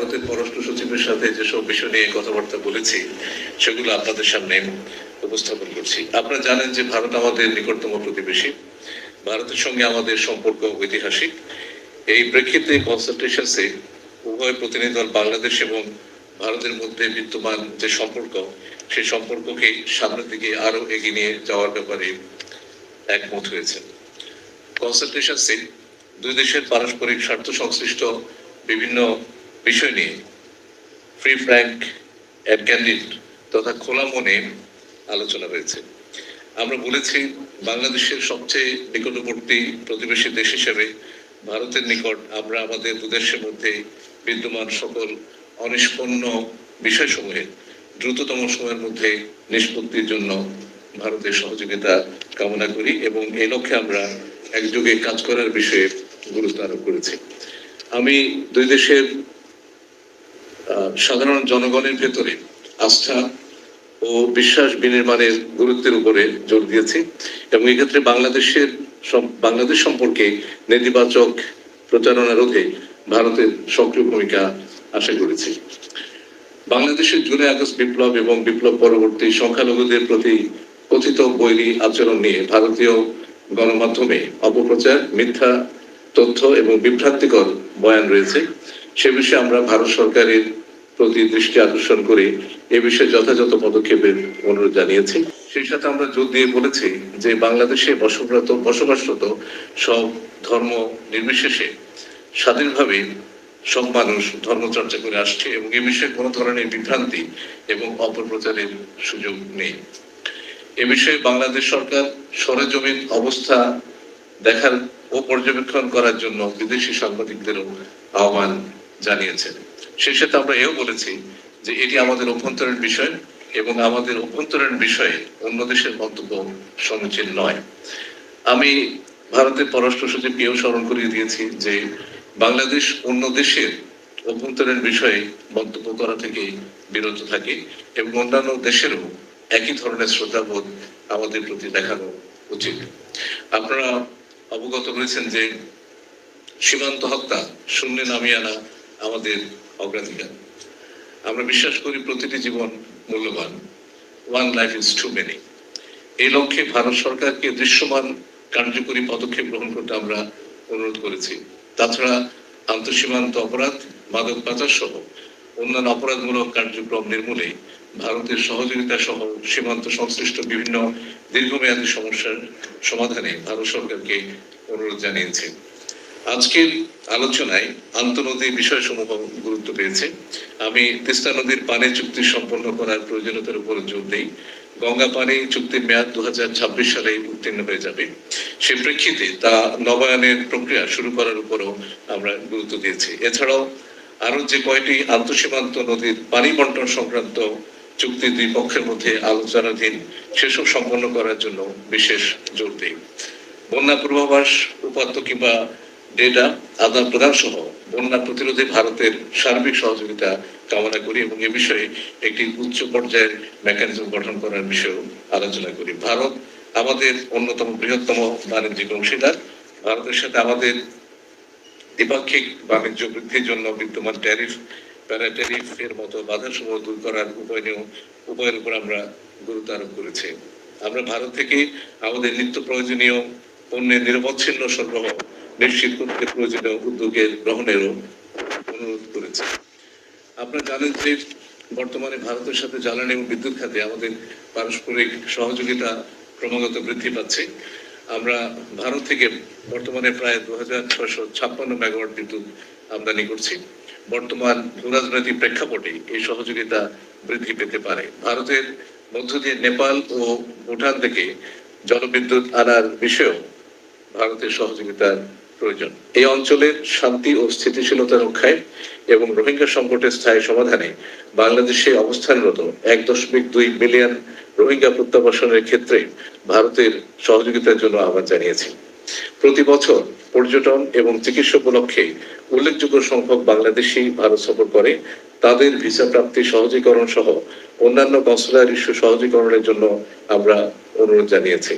ভারতের পররাষ্ট্র সচিবের সাথে যেসব বিষয় নিয়ে কথাবার্তা বলেছি, সেগুলো আপনাদের সামনে উপস্থাপন করছি। আপনারা জানেন যে ভারত আমাদের নিকটতম প্রতিবেশী। ভারতের সঙ্গে আমাদের সম্পর্ক ঐতিহাসিক। এই প্রেক্ষিতে কনসালটেশনসে উভয় প্রতিনিধি দল বাংলাদেশ এবং ভারতের মধ্যে বিদ্যমান যে সম্পর্ক, সেই সম্পর্ককে সামনের দিকে আরও এগিয়ে নিয়ে যাওয়ার ব্যাপারে একমত হয়েছে কনসালটেশনসে দুই দেশের পারস্পরিক স্বার্থ সংশ্লিষ্ট বিভিন্ন বিষয় নিয়ে ফ্রি ফ্র্যাঙ্ক অ্যান্ড ক্যান্ডিড তথা খোলা মনে আলোচনা হয়েছে। আমরা বলেছি, বাংলাদেশের সবচেয়ে নিকটবর্তী প্রতিবেশী দেশ হিসেবে ভারতের নিকট আমরা আমাদের দুদেশের মধ্যে বিদ্যমান সকল অনিষ্পন্ন বিষয়সমূহে দ্রুততম সময়ের মধ্যে নিষ্পত্তির জন্য ভারতের সহযোগিতা কামনা করি এবং এই লক্ষ্যে আমরা একযোগে কাজ করার বিষয়ে গুরুত্ব আরোপ করেছি। আমি দুই দেশের সাধারণ জনগণের ভেতরে আস্থা ও বিশ্বাস বিনির্মাণের গুরুত্বের উপরে জোর দিয়েছি এবং এক্ষেত্রে বাংলাদেশের বাংলাদেশ সম্পর্কে নেতিবাচক প্রচারণা রোধে ভারতের সক্রিয় ভূমিকা আশা করেছি। বাংলাদেশের জুলাই আগস্ট বিপ্লব এবং বিপ্লব পরবর্তী সংখ্যালঘুদের প্রতি কথিত বৈরী আচরণ নিয়ে ভারতীয় গণমাধ্যমে অপপ্রচার, মিথ্যা তথ্য এবং বিভ্রান্তিকর বয়ান রয়েছে। সে বিষয়ে আমরা ভারত সরকারের প্রতি দৃষ্টি আকর্ষণ করে এ বিষয়ে যথাযথ পদক্ষেপের অনুরোধ জানিয়েছি। সেই সাথে আমরা জোর দিয়ে বলেছি যে বাংলাদেশে বসবাসরত বসবাসরত সব ধর্ম নির্বিশেষে স্বাধীনভাবে সব মানুষ ধর্ম চর্চা করে আসছে এবং এ বিষয়ে কোনো ধরনের বিভ্রান্তি এবং অপপ্রচারের সুযোগ নেই। এ বিষয়ে বাংলাদেশ সরকার সরেজমিন অবস্থা দেখার ও পর্যবেক্ষণ করার জন্য বিদেশি সাংবাদিকদেরও আহ্বান জানিয়েছেন। সেই সাথে আমরা এও বলেছি যে এটি আমাদের অভ্যন্তরীণ বিষয় এবং আমাদের অভ্যন্তরীণ বিষয়ে অন্য দেশের মন্তব্য সমীচীন নয়। আমি ভারতের পররাষ্ট্র সচিবকেও স্মরণ করিয়ে দিয়েছি যে বাংলাদেশ অন্য দেশের অভ্যন্তরীণ বিষয়ে মন্তব্য করা থেকে বিরত থাকে এবং অন্যান্য দেশেরও একই ধরনের শ্রদ্ধাবোধ আমাদের প্রতি দেখানো উচিত। আপনারা অবগত রয়েছেন যে সীমান্ত হত্যা, শূন্যে নামিয়ে আনা আমাদের অগ্রাধিকার। আমরা বিশ্বাস করি প্রতিটি জীবন মূল্যবান। One life is too many এই লক্ষ্যে ভারত সরকারকে দৃশ্যমান, কার্যকরী পদক্ষেপ গ্রহণ করতে আমরা অনুরোধ করেছি। তাছাড়া আন্তঃসীমান্ত অপরাধ, মাদক পাচার সহ অন্যান্য অপরাধমূলক কার্যক্রম নির্মূলে ভারতের সহযোগিতা সহ সীমান্ত সংশ্লিষ্ট বিভিন্ন দীর্ঘমেয়াদী সমস্যার সমাধানে ভারত সরকারকে অনুরোধ জানিয়েছে। আজকের আলোচনায় আন্তনদী বিষয়সমূহ গুরুত্ব পেয়েছে। আমি তিস্তা নদীর পানি চুক্তি সম্পন্ন করার প্রয়োজনীয়তার উপর জোর দিই। গঙ্গা পানি চুক্তির মেয়াদ দু হাজার ছাব্বিশ সালে উত্তীর্ণ হয়ে যাবে। সে প্রেক্ষিতে তা নবায়নের প্রক্রিয়া শুরু করার উপরও আমরা গুরুত্ব দিয়েছি। এছাড়াও আরও যে কয়টি আন্তঃসীমান্ত নদীর পানি বন্টন সংক্রান্ত চুক্তি দুই পক্ষের মধ্যে আলোচনাধীন, সেসব সম্পন্ন করার জন্য বিশেষ জোর দিই। বন্যা পূর্বাভাস, উপাত্ত কিংবা ডেটা আদান প্রদান সহ বন্যা প্রতিরোধে ভারতের সার্বিক সহযোগিতা কামনা করি এবং এ বিষয়ে একটি উচ্চ পর্যায়ের মেকানিজম গঠন করার বিষয়েও আলোচনা করি। ভারত আমাদের অন্যতম বৃহত্তম বাণিজ্যিক অংশীদার। ভারতের সাথে আমাদের দ্বিপাক্ষিক বাণিজ্য বৃদ্ধির জন্য বিদ্যমান ট্যারিফ প্যারা ট্যারিফ এর মতো বাধা সমূহ দূর করার উপায় নিয়েও, উপায়ের উপর আমরা গুরুত্ব আরোপ করেছি। আমরা ভারত থেকে আমাদের নিত্য প্রয়োজনীয় পণ্যের নিরবচ্ছিন্ন সরবরাহ নিশ্চিত করতে প্রয়োজনীয় উদ্যোগের গ্রহণেরও অনুরোধ করেছি। আপনারা জানেন যে বর্তমানে ভারতের সাথে জ্বালানি এবং বিদ্যুৎ খাতে আমাদের পারস্পরিক সহযোগিতা ক্রমাগত বৃদ্ধি পাচ্ছে। আমরা ভারত থেকে বর্তমানে প্রায় দু হাজার ছয়শো ছাপ্পান্ন মেগাওয়াট বিদ্যুৎ আমদানি করছি। বর্তমান ভূরাজনৈতিক প্রেক্ষাপটে এই সহযোগিতা বৃদ্ধি পেতে পারে। ভারতের মধ্য দিয়ে নেপাল ও ভুটান থেকে জলবিদ্যুৎ আনার বিষয়েও ভারতের সহযোগিতার প্রয়োজন। এই অঞ্চলের শান্তি ও স্থিতিশীলতা রক্ষায় এবং রোহিঙ্গা সংকটের স্থায়ী সমাধানে বাংলাদেশে অবস্থানরত এক দশমিক দুই মিলিয়ন রোহিঙ্গা প্রত্যাবাসনের ক্ষেত্রে ভারতের সহযোগিতার জন্য আহ্বান জানিয়েছি। প্রতি বছর পর্যটন এবং চিকিৎসা উপলক্ষে উল্লেখযোগ্য সংখ্যক বাংলাদেশি ভারত সফর করে। তাদের ভিসা প্রাপ্তি সহজীকরণ সহ অন্যান্য কনসুলার ইস্যু সহজীকরণের জন্য আমরা অনুরোধ জানিয়েছি।